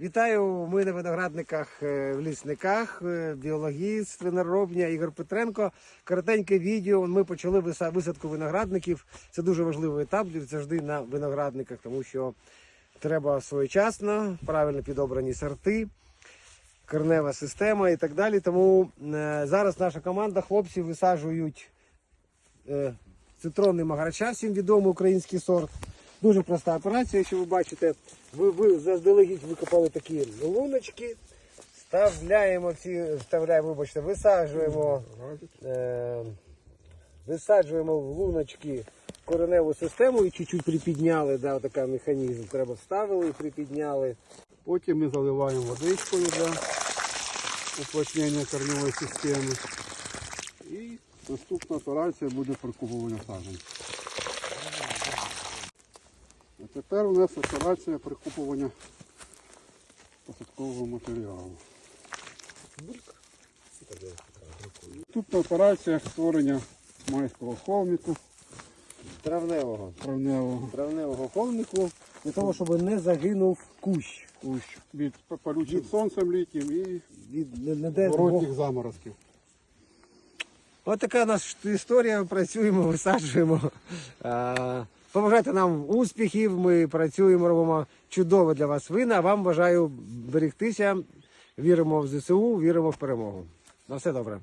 Вітаю, ми на виноградниках е, в лісниках, е, біологіст, виноробня Ігор Петренко. Коротеньке відео. Ми почали висадку виноградників. Це дуже важливий етап завжди на виноградниках, тому що треба своєчасно, правильно підобрані сорти, корнева система і так далі. Тому е, зараз наша команда, хлопці висаджують цитронний магарача, всім відомий український сорт. Дуже проста операція, якщо ви бачите, ви, ви заздалегідь викопали такі луночки, вставляємо ці, вставляємо, вибачте, висаджуємо, е, висаджуємо в луночки кореневу систему і чуть-чуть припідняли, да, отакий механізм. Треба вставили і припідняли. Потім ми заливаємо водичкою для уплотнення корневої системи. І наступна операція буде прикуповування саджанців. А тепер у нас операція прикупування посадкового матеріалу. Наступна операція створення майського холміку Травневого. травневого. Травневого холмику для того, щоб не загинув кущ. Кущ від палючим сонцем літнім і Від не, не дай Бог. воротніх заморозків. Ось така наша історія. Працюємо, висаджуємо. Побажайте нам успіхів. Ми працюємо, робимо чудово для вас вина. А Вам бажаю берегтися. Віримо в ЗСУ, віримо в перемогу. На все добре.